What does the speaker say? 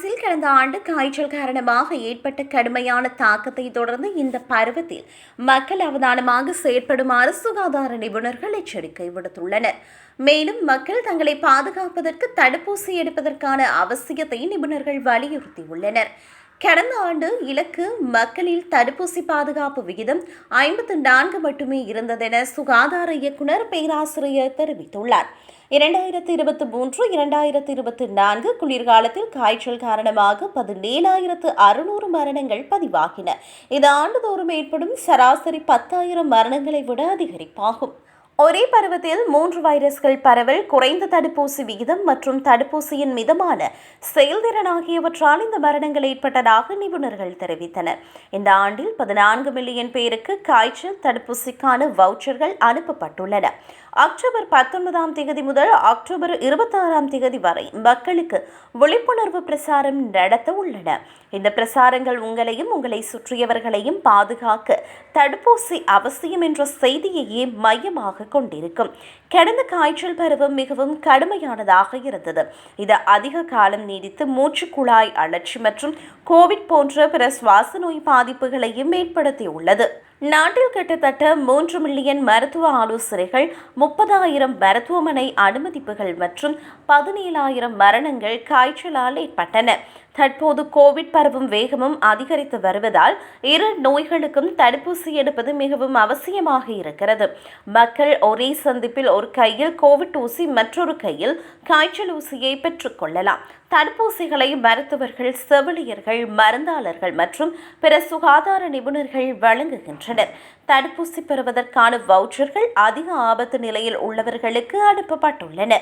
கடந்த ஆண்டு காய்ச்சல் காரணமாக ஏற்பட்ட கடுமையான தாக்கத்தை தொடர்ந்து இந்த பருவத்தில் மக்கள் அவதானமாக செயற்படுமாறு சுகாதார நிபுணர்கள் எச்சரிக்கை விடுத்துள்ளனர். மேலும் மக்கள் தங்களை பாதுகாப்பதற்கு தடுப்பூசி எடுப்பதற்கான அவசியத்தை நிபுணர்கள் வலியுறுத்தியுள்ளனர். கடந்த ஆண்டு இலக்கு மக்களில் தடுப்பூசி பாதுகாப்பு விகிதம் ஐம்பத்து நான்கு மட்டுமே இருந்ததென சுகாதார இயக்குனர் பேராசிரியர் தெரிவித்துள்ளார். இரண்டாயிரத்தி இருபத்தி மூன்று இரண்டாயிரத்தி இருபத்தி நான்கு குளிர்காலத்தில் காய்ச்சல் காரணமாக பதினேழாயிரத்து அறுநூறு மரணங்கள் பதிவாகின. இது ஆண்டுதோறும் ஏற்படும் சராசரி பத்தாயிரம் மரணங்களை விட அதிகரிப்பாகும். ஒரே பருவத்தில் மூன்று வைரஸ்கள் பரவல் குறைந்த தடுப்பூசி விகிதம் மற்றும் தடுப்பூசியின் மிதமான செயல்திறன் ஆகியவற்றால் இந்த மரணங்கள் ஏற்பட்டதாக நிபுணர்கள் தெரிவித்தனர். இந்த ஆண்டில் பதினான்கு மில்லியன் பேருக்கு காய்ச்சல் தடுப்பூசிக்கான வவுச்சர்கள் அனுப்பப்பட்டுள்ளன. அக்டோபர் பத்தொன்பதாம் தேதி முதல் அக்டோபர் இருபத்தாறாம் தேதி வரை மக்களுக்கு விழிப்புணர்வு பிரசாரம் நடத்த உள்ளன. இந்த பிரசாரங்கள் உங்களையும் உங்களை சுற்றியவர்களையும் பாதுகாக்க தடுப்பூசி அவசியம் என்ற செய்தியையே மையமாக கொண்டிருக்கும். கடந்த காய்ச்சல் பருவம் மிகவும் கடுமையானதாக இருந்தது. இது அதிக காலம் நீடித்து மூச்சு குழாய் அழற்சி மற்றும் கோவிட் போன்ற பிற சுவாச நோய் பாதிப்புகளையும் ஏற்படுத்தியுள்ளது. நாட்டில் கிட்டத்தட்ட மூன்று மில்லியன் மருத்துவ ஆலோசனைகள் முப்பதாயிரம் மருத்துவமனை அனுமதிப்புகள் மற்றும் பதினேழாயிரம் மரணங்கள் காய்ச்சலால் ஏற்பட்டன. தற்போது கோவிட் பரவும் வேகமும் அதிகரித்து வருவதால் இரு நோய்களுக்கும் தடுப்பூசி எடுப்பது மிகவும் அவசியமாக இருக்கிறது. மக்கள் ஒரே சந்திப்பில் ஒரு கையில் கோவிட் ஊசி மற்றொரு கையில் காய்ச்சல் ஊசியை பெற்றுக்கொள்ளலாம் தடுப்பூசிகளை மருத்துவர்கள் செவிலியர்கள் மருந்தாளர்கள் மற்றும் பிற சுகாதார நிபுணர்கள் வழங்குகின்றனர். தடுப்பூசி பெறுவதற்கான வவுச்சர்கள் அதிக ஆபத்து நிலையில் உள்ளவர்களுக்கு அனுப்பப்பட்டுள்ளன